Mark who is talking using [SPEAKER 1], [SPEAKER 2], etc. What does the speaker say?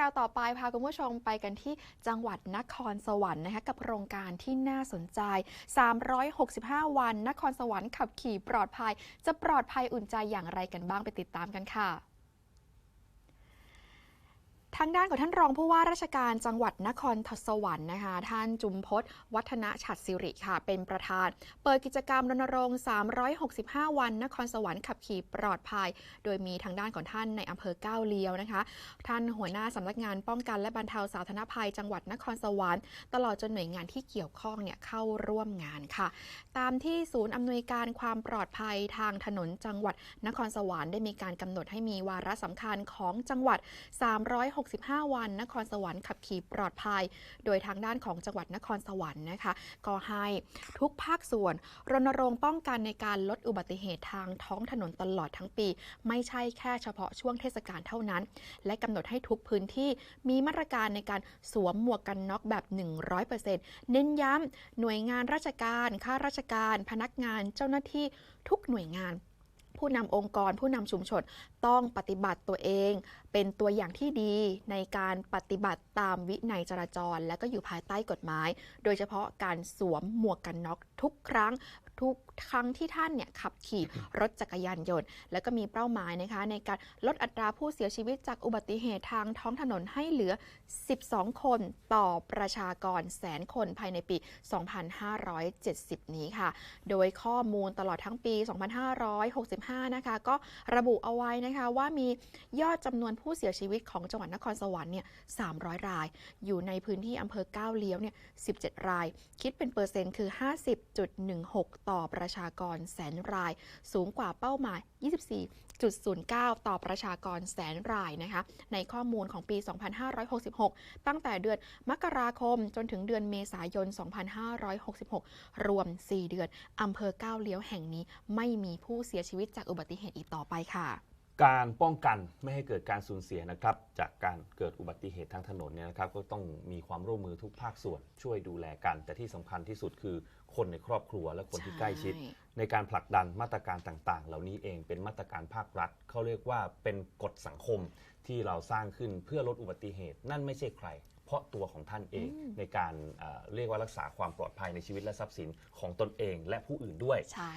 [SPEAKER 1] ราวต่อไปพาคุณผู้ชมไปกันที่จังหวัดนครสวรรค์นะคะกับโครงการที่น่าสนใจ 365 วัน นครสวรรค์ขับขี่ปลอดภัย จะปลอดภัยอุ่นใจอย่างไรกันบ้างไปติดตามกันค่ะ ทางด้านของท่านรองผู้ว่าราชการจังหวัดนครสวรรค์นะคะ ท่านจุมพศวัฒนฉัตรสิริค่ะ เป็นประธาน เปิดกิจกรรมรณรงค์ 365 วัน นครสวรรค์ขับขี่ปลอดภัย โดยมีทางด้านของท่านในอำเภอก้าวเลียวนะคะ ท่านหัวหน้าสำนักงานป้องกันและบรรเทาสาธารณภัย จังหวัดนครสวรรค์ ตลอดจนหน่วยงานที่เกี่ยวข้องเนี่ยเข้าร่วมงานค่ะ ตามที่ศูนย์อำนวยการความปลอดภัยทางถนนจังหวัดนครสวรรค์ได้มีการกำหนดให้มีวาระสำคัญของจังหวัด 3 6 65 วัน นครสวรรค์ขับขี่ปลอดภัย โดยทางด้านของจังหวัดนครสวรรค์นะคะ ก็ให้ทุกภาคส่วน รณรงค์ป้องกันในการลดอุบัติเหตุทางท้องถนนตลอดทั้งปี ไม่ใช่แค่เฉพาะช่วงเทศกาลเท่านั้น และกำหนดให้ทุกพื้นที่มีมาตรการในการสวมหมวกกันน็อกแบบ 100%เน้นย้ำหน่วยงานราชการข้าราชการ พนักงานเจ้าหน้าที่ทุกหน่วยงาน ผู้นำองค์กร ผู้นำชุมชนต้องปฏิบัติตัวเอง เป็นตัวอย่างที่ดีในการปฏิบัติตามวินัยจราจร และก็อยู่ภายใต้กฎหมาย โดยเฉพาะการสวมหมวกกันน็อกทุกครั้ง ทุกครั้งที่ท่านเนี่ยขับขี่รถจักรยานยนต์ แล้วก็มีเป้าหมายนะคะ ในการลดอัตราผู้เสียชีวิตจากอุบัติเหตุทางท้องถนนให้เหลือ 12 คนต่อประชากรแสนคนภายในปี 2570 นี้ค่ะ โดยข้อมูลตลอดทั้งปี 2565 นะคะ ก็ระบุเอาไว้นะคะว่ามียอดจำนวนผู้เสียชีวิตของจังหวัดนครสวรรค์เนี่ย 300 ราย อยู่ในพื้นที่อำเภอก้าวเลี้ยวเนี่ย 17 ราย คิดเป็นเปอร์เซ็นต์คือ 50.16ต่อประชากรแสนราย สูงกว่าเป้าหมาย 24.09 ต่อประชากรแสนรายนะคะ ในข้อมูลของปี 2566 ตั้งแต่เดือนมกราคมจนถึงเดือนเมษายน 2566 รวม 4 เดือนอำเภอก้าวเลี้ยวแห่งนี้ไม่มีผู้เสียชีวิตจากอุบัติเหตุอีกต่อไปค่ะ
[SPEAKER 2] การป้องกันไม่ให้เกิดการสูญเสียนะครับ จากการเกิดอุบัติเหตุทางถนนเนี่ยนะครับ ก็ต้องมีความร่วมมือทุกภาคส่วนช่วยดูแลกัน แต่ที่สำคัญที่สุดคือคนในครอบครัวและคนที่ใกล้ชิด
[SPEAKER 1] ใช่
[SPEAKER 2] ในการผลักดันมาตรการต่างๆ เหล่านี้เองเป็นมาตรการภาครัฐเขาเรียกว่าเป็นกฎสังคมที่เราสร้างขึ้นเพื่อลดอุบัติเหตุ นั่นไม่ใช่ใคร เพราะตัวของท่านเอง
[SPEAKER 1] อืม
[SPEAKER 2] ในการเอ่อเรียกว่ารักษาความปลอดภัยในชีวิตและทรัพย์สินของตนเองและผู้อื่นด้วย
[SPEAKER 1] ใช่